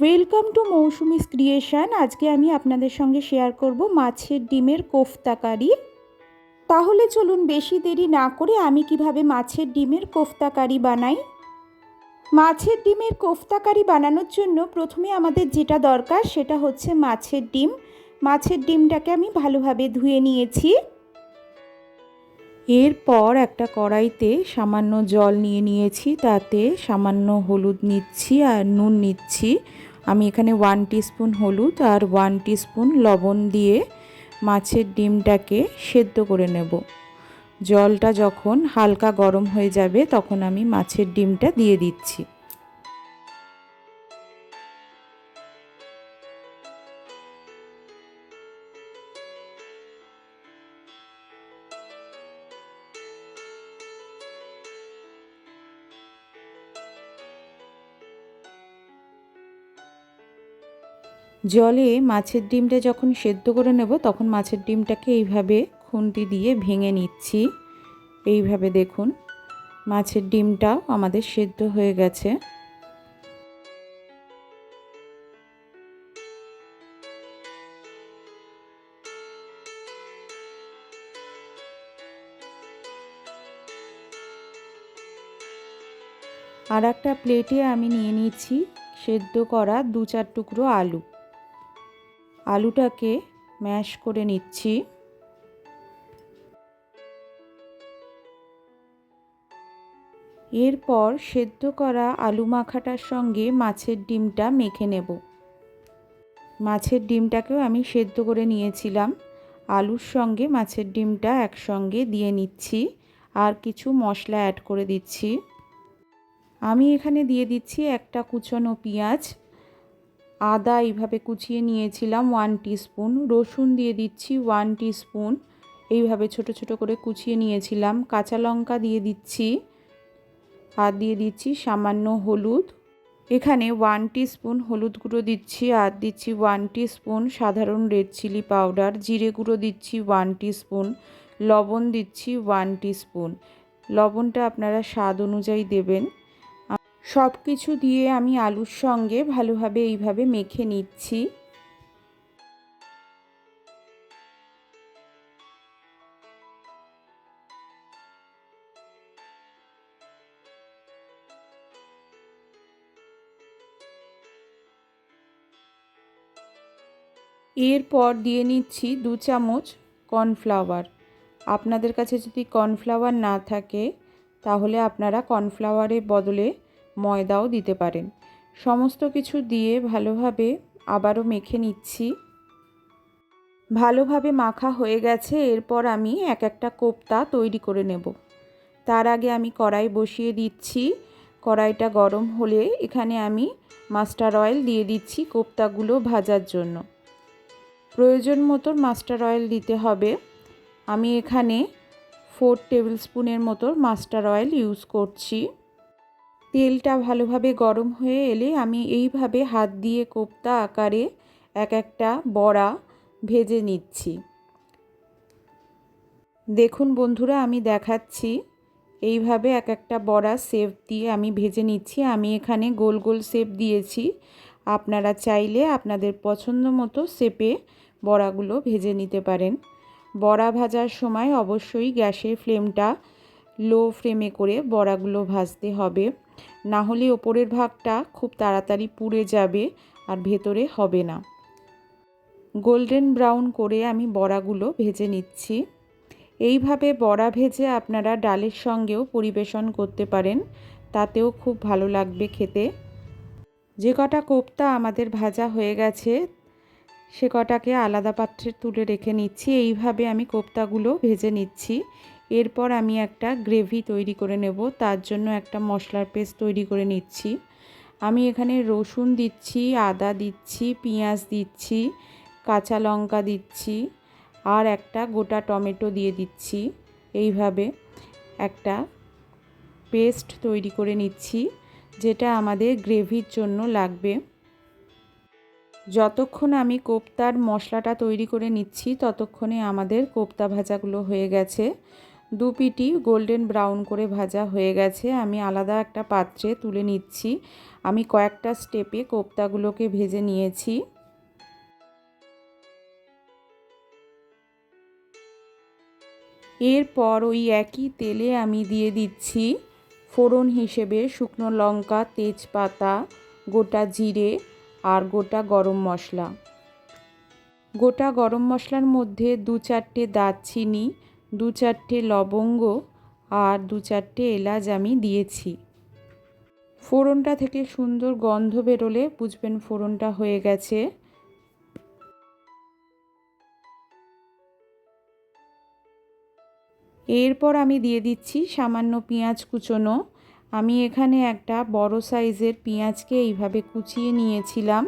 Welcome to Mousumi's creation আজকে আমি আপনাদের সঙ্গে শেয়ার করব মাছের ডিমের কোফতা কারি তাহলে চলুন বেশি দেরি না করে আমি কীভাবে মাছের ডিমের কোফতা কারি বানাই। মাছের ডিমের কোফতা কারি বানানোর জন্য প্রথমে আমাদের যেটা দরকার সেটা হচ্ছে মাছের ডিম। মাছের ডিমটাকে আমি ভালোভাবে ধুয়ে নিয়েছি। এরপর একটা কড়াইতে সামান্য জল নিয়ে নিয়েছি, তাতে সামান্য হলুদ নিচ্ছি আর নুন নিচ্ছি। আমি এখানে ওয়ান স্পুন হলুদ আর ওয়ান স্পুন লবণ দিয়ে মাছের ডিমটাকে সেদ্ধ করে নেব। জলটা যখন হালকা গরম হয়ে যাবে, তখন আমি মাছের ডিমটা দিয়ে দিচ্ছি। জলে মাছের ডিমটা যখন সেদ্ধ করে নেব, তখন মাছের ডিমটাকে এইভাবে খুন্তি দিয়ে ভেঙে নিচ্ছি। এইভাবে দেখুন, মাছের ডিমটাও আমাদের সেদ্ধ হয়ে গেছে। আর একটা প্লেটে আমি নিয়ে নিচ্ছি সেদ্ধ করা দু চার টুকরো আলু। আলুটাকে ম্যাশ করে নিচ্ছি। এরপর সেদ্ধ করা আলু মাখাটার সঙ্গে মাছের ডিমটা মেখে নেব। মাছের ডিমটাকেও আমি সেদ্ধ করে নিয়েছিলাম। আলুর সঙ্গে মাছের ডিমটা একসঙ্গে দিয়ে নিচ্ছি। আর কিছু মশলা অ্যাড করে দিচ্ছি। আমি এখানে দিয়ে দিচ্ছি একটা কুচনো পেঁয়াজ। আদা এইভাবে কুচিয়ে নিয়েছিলাম ওয়ান স্পুন রসুন দিয়ে দিচ্ছি ওয়ান স্পুন এইভাবে ছোট ছোট করে কুচিয়ে নিয়েছিলাম, কাঁচা লঙ্কা দিয়ে দিচ্ছি, আর দিয়ে দিচ্ছি সামান্য হলুদ। এখানে ওয়ান স্পুন হলুদ গুঁড়ো দিচ্ছি, আর দিচ্ছি ওয়ান স্পুন সাধারণ রেড চিলি পাউডার জিরে গুঁড়ো দিচ্ছি ওয়ান স্পুন লবণ দিচ্ছি ওয়ান স্পুন লবণটা আপনারা স্বাদ অনুযায়ী দেবেন। সব কিছু দিয়ে আমি আলুর সঙ্গে ভালোভাবে এইভাবে মেখে নিচ্ছি। এরপর দিয়ে নিচ্ছি দু চামচ কর্নফ্লাওয়ার। আপনাদের কাছে যদি কর্নফ্লাওয়ার না থাকে, তাহলে আপনারা কর্নফ্লাওয়ারের বদলে ময়দাও দিতে পারেন। সমস্ত কিছু দিয়ে ভালোভাবে আবারও মেখে নিচ্ছি। ভালোভাবে মাখা হয়ে গেছে, এরপর আমি এক একটা কোপ্তা তৈরি করে নেব। তার আগে আমি কড়াই বসিয়ে দিচ্ছি। কড়াইটা গরম হলে এখানে আমি মাস্টার অয়েল দিয়ে দিচ্ছি কোপ্তাগুলো ভাজার জন্য। প্রয়োজন মতো মাস্টার অয়েল দিতে হবে। আমি এখানে ফোর টেবিল স্পুনের মতো মাস্টার অয়েল ইউজ করছি। তেলটা ভালোভাবে গরম হয়ে এলে আমি এইভাবে হাত দিয়ে কোপ্তা আকারে এক একটা বড়া ভেজে নিচ্ছি। দেখুন বন্ধুরা, আমি দেখাচ্ছি। এইভাবে এক একটা বড়া সেপ দিয়ে আমি ভেজে নিচ্ছি। আমি এখানে গোল গোল সেপ দিয়েছি। আপনারা চাইলে আপনাদের পছন্দ মতো সেপে বড়াগুলো ভেজে নিতে পারেন। বড়া ভাজার সময় অবশ্যই গ্যাসের ফ্লেমটা লো ফ্লেমে করে বড়াগুলো ভাজতে হবে। না হলে ওপরের ভাগটা খুব তাড়াতাড়ি পুড়ে যাবে আর ভেতরে হবে না। গোল্ডেন ব্রাউন করে আমি বড়াগুলো ভেজে নিচ্ছি। এইভাবে বড়া ভেজে আপনারা ডালের সঙ্গেও পরিবেশন করতে পারেন, তাতেও খুব ভালো লাগবে খেতে। যে কটা কোপ্তা আমাদের ভাজা হয়ে গেছে, সে কটাকে আলাদা পাত্রে তুলে রেখে নিচ্ছি। এইভাবে আমি কোপ্তাগুলো ভেজে নিচ্ছি। এরপর আমি একটা গ্রেভি তৈরি করে নেব, তার জন্য একটা মশলার পেস্ট তৈরি করে নিচ্ছি। আমি এখানে রসুন দিচ্ছি, আদা দিচ্ছি, পেঁয়াজ দিচ্ছি, কাঁচা লঙ্কা দিচ্ছি আর একটা গোটা টমেটো দিয়ে দিচ্ছি। এইভাবে একটা পেস্ট তৈরি করে নিচ্ছি, যেটা আমাদের গ্রেভির জন্য লাগবে। যতক্ষণ আমি কোপ্তার মশলাটা তৈরি করে নিচ্ছি, ততক্ষণে আমাদের কোপ্তা ভাজাগুলো হয়ে গেছে। দু পিটি গোল্ডেন ব্রাউন করে ভাজা হয়ে গেছে। আমি আলাদা একটা পাত্রে তুলে নিচ্ছি। আমি কয়েকটা স্টেপে কোপ্তাগুলোকে ভেজে নিয়েছি। এরপর ওই একই তেলে আমি দিয়ে দিচ্ছি ফোড়ন হিসেবে শুকনো লঙ্কা, তেজপাতা, গোটা জিরে আর গোটা গরম মশলা। গোটা গরম মশলার মধ্যে দু চারটে দারচিনি দু চারটে লবঙ্গ আর দু চারটে এলাচ আমি দিয়েছি। ফোড়নটা থেকে সুন্দর গন্ধ বেরোলে বুঝবেন ফোড়নটা হয়ে গেছে। এরপর আমি দিয়ে দিচ্ছি সামান্য পেঁয়াজ কুচোনো। আমি এখানে একটা বড় সাইজের পেঁয়াজকে এইভাবে কুচিয়ে নিয়েছিলাম।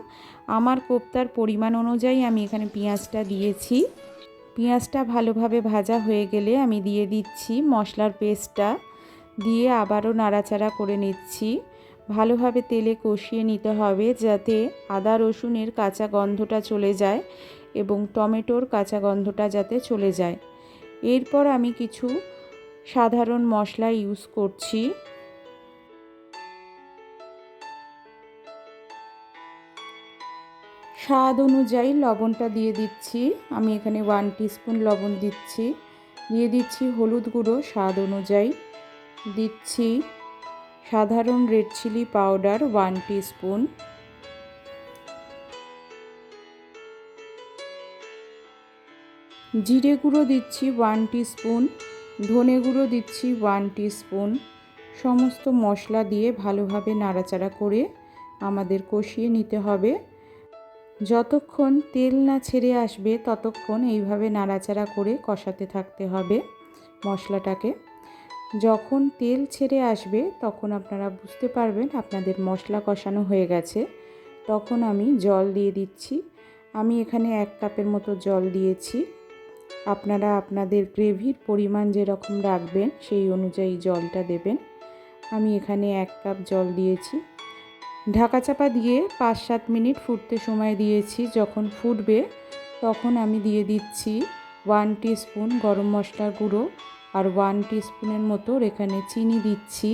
আমার কোপ্তার পরিমাণ অনুযায়ী আমি এখানে পেঁয়াজটা দিয়েছি। পেঁয়াজটা ভালোভাবে ভাজা হয়ে গেলে আমি দিয়ে দিচ্ছি মশলার পেস্টটা। দিয়ে আবারও নাড়াচাড়া করে নিচ্ছি। ভালোভাবে তেলে কষিয়ে নিতে হবে যাতে আদা রসুনের কাঁচা গন্ধটা চলে যায় এবং টমেটোর কাঁচা গন্ধটা যাতে চলে যায়। এরপর আমি কিছু সাধারণ মশলা ইউজ করছি। স্বাদ অনুযায়ী লবণটা দিয়ে দিচ্ছি। আমি এখানে ওয়ান টিস্পুন লবণ দিচ্ছি। দিয়ে দিচ্ছি হলুদ গুঁড়ো স্বাদ অনুযায়ী। দিচ্ছি সাধারণ red chilli powder one teaspoon জিরে গুঁড়ো দিচ্ছি ওয়ান টিস্পুন ধনে গুঁড়ো দিচ্ছি ওয়ান টিস্পুন সমস্ত মশলা দিয়ে ভালোভাবে নাড়াচাড়া করে আমাদের কষিয়ে নিতে হবে। যতক্ষণ তেল না ছেড়ে আসবে, ততক্ষণ এইভাবে নাড়াচাড়া করে কষাতে থাকতে হবে মশলাটাকে। যখন তেল ছেড়ে আসবে, তখন আপনারা বুঝতে পারবেন আপনাদের মশলা কষানো হয়ে গেছে। তখন আমি জল দিয়ে দিচ্ছি। আমি এখানে এক কাপের মতো জল দিয়েছি। আপনারা আপনাদের গ্রেভির পরিমাণ যেরকম রাখবেন, সেই অনুযায়ী জলটা দেবেন। আমি এখানে এক কাপ জল দিয়েছি। ঢাকা চাপা দিয়ে পাঁচ সাত মিনিট ফুটতে সময় দিয়েছি। যখন ফুটবে, তখন আমি দিয়ে দিচ্ছি ওয়ান স্পুন গরম মশলার গুঁড়ো আর ওয়ান স্পুনের মতো এখানে চিনি দিচ্ছি।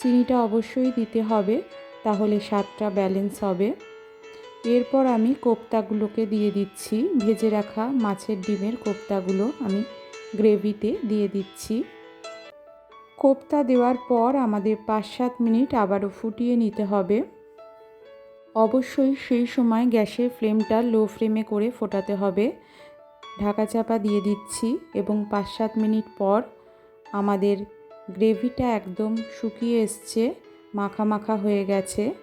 চিনিটা অবশ্যই দিতে হবে, তাহলে স্বাদটা ব্যালেন্স হবে। এরপর আমি কোপ্তাগুলোকে দিয়ে দিচ্ছি। ভেজে রাখা মাছের ডিমের কোপ্তাগুলো আমি গ্রেভিতে দিয়ে দিচ্ছি। কোপ্তা দেওয়ার পর আমাদের পাঁচ সাত মিনিট আবারও ফুটিয়ে নিতে হবে। অবশ্যই সেই সময় গ্যাসের ফ্লেমটা লো ফ্লেমে করে ফোটাতে হবে। ঢাকা চাপা দিয়ে দিচ্ছি এবং পাঁচ সাত মিনিট পর আমাদের গ্রেভিটা একদম শুকিয়ে এসছে, মাখা মাখা হয়ে গেছে।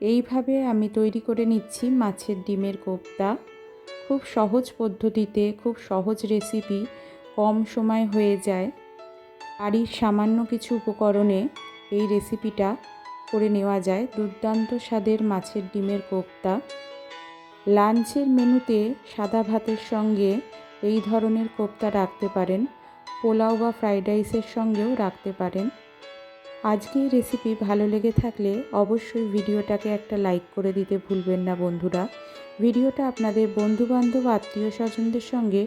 এইভাবে আমি তৈরি করে নিচ্ছি মাছের ডিমের কোপ্তা। খুব সহজ পদ্ধতিতে, খুব সহজ রেসিপি, কম সময় হয়ে যায়। বাড়ির সামান্য কিছু উপকরণে এই রেসিপিটা করে নেওয়া যায় দুর্দান্ত স্বাদের মাছের ডিমের কোপ্তা। লাঞ্চের মেনুতে সাদা ভাতের সঙ্গে এই ধরনের কোপ্তা রাখতে পারেন, পোলাও বা ফ্রাইড রাইসের সঙ্গেও রাখতে পারেন। আজকে এই রেসিপি ভালো লেগে থাকলে অবশ্যই ভিডিওটাকে একটা লাইক করে দিতে ভুলবেন না বন্ধুরা। ভিডিওটা আপনাদের বন্ধুবান্ধব, আত্মীয় স্বজনদের সঙ্গে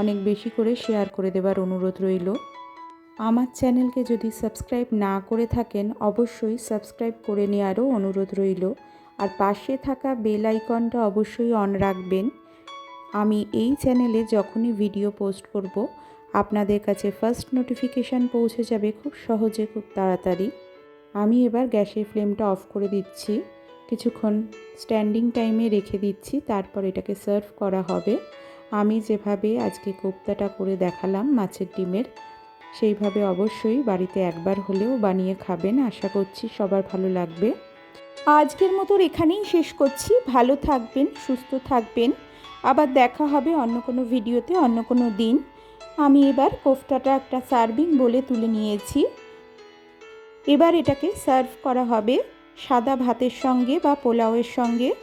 অনেক বেশি করে শেয়ার করে দেবার অনুরোধ রইল। আমার চ্যানেলকে যদি সাবস্ক্রাইব না করে থাকেন, অবশ্যই সাবস্ক্রাইব করে নেওয়ারও অনুরোধ রইল। আর পাশে থাকা বেল আইকনটা অবশ্যই অন রাখবেন। আমি এই চ্যানেলে যখনই ভিডিও পোস্ট করব, আপনাদের কাছে ফার্স্ট নোটিফিকেশান পৌঁছে যাবে খুব সহজে, খুব তাড়াতাড়ি। আমি এবার গ্যাসের ফ্লেমটা অফ করে দিচ্ছি। কিছুক্ষণ স্ট্যান্ডিং টাইমে রেখে দিচ্ছি, তারপর এটাকে সার্ভ করা হবে। আমি যেভাবে আজকে কোপ্তাটা করে দেখালাম মাছের ডিমের সেইভাবে অবশ্যই বাড়িতে একবার হলেও বানিয়ে খাবেন। আশা করছি সবার ভালো লাগবে। আজকের মতো এখানেই শেষ করছি। ভালো থাকবেন, সুস্থ থাকবেন। আবার দেখা হবে অন্য কোনো ভিডিওতে, অন্য কোনো দিন। আমি এবার কোফতাটা একটা সার্ভিং বলে তুলে নিয়েছি। এবার এটাকে সার্ভ করা হবে সাদা ভাতের সঙ্গে বা পোলাওয়ের সঙ্গে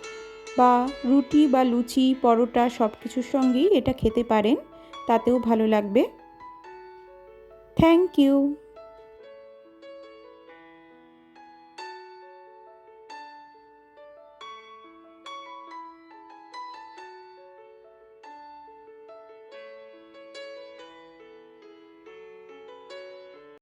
বা রুটি বা লুচি, পরোটা সব কিছুর সঙ্গেই এটা খেতে পারেন। তাতেও ভালো লাগবে। Thank you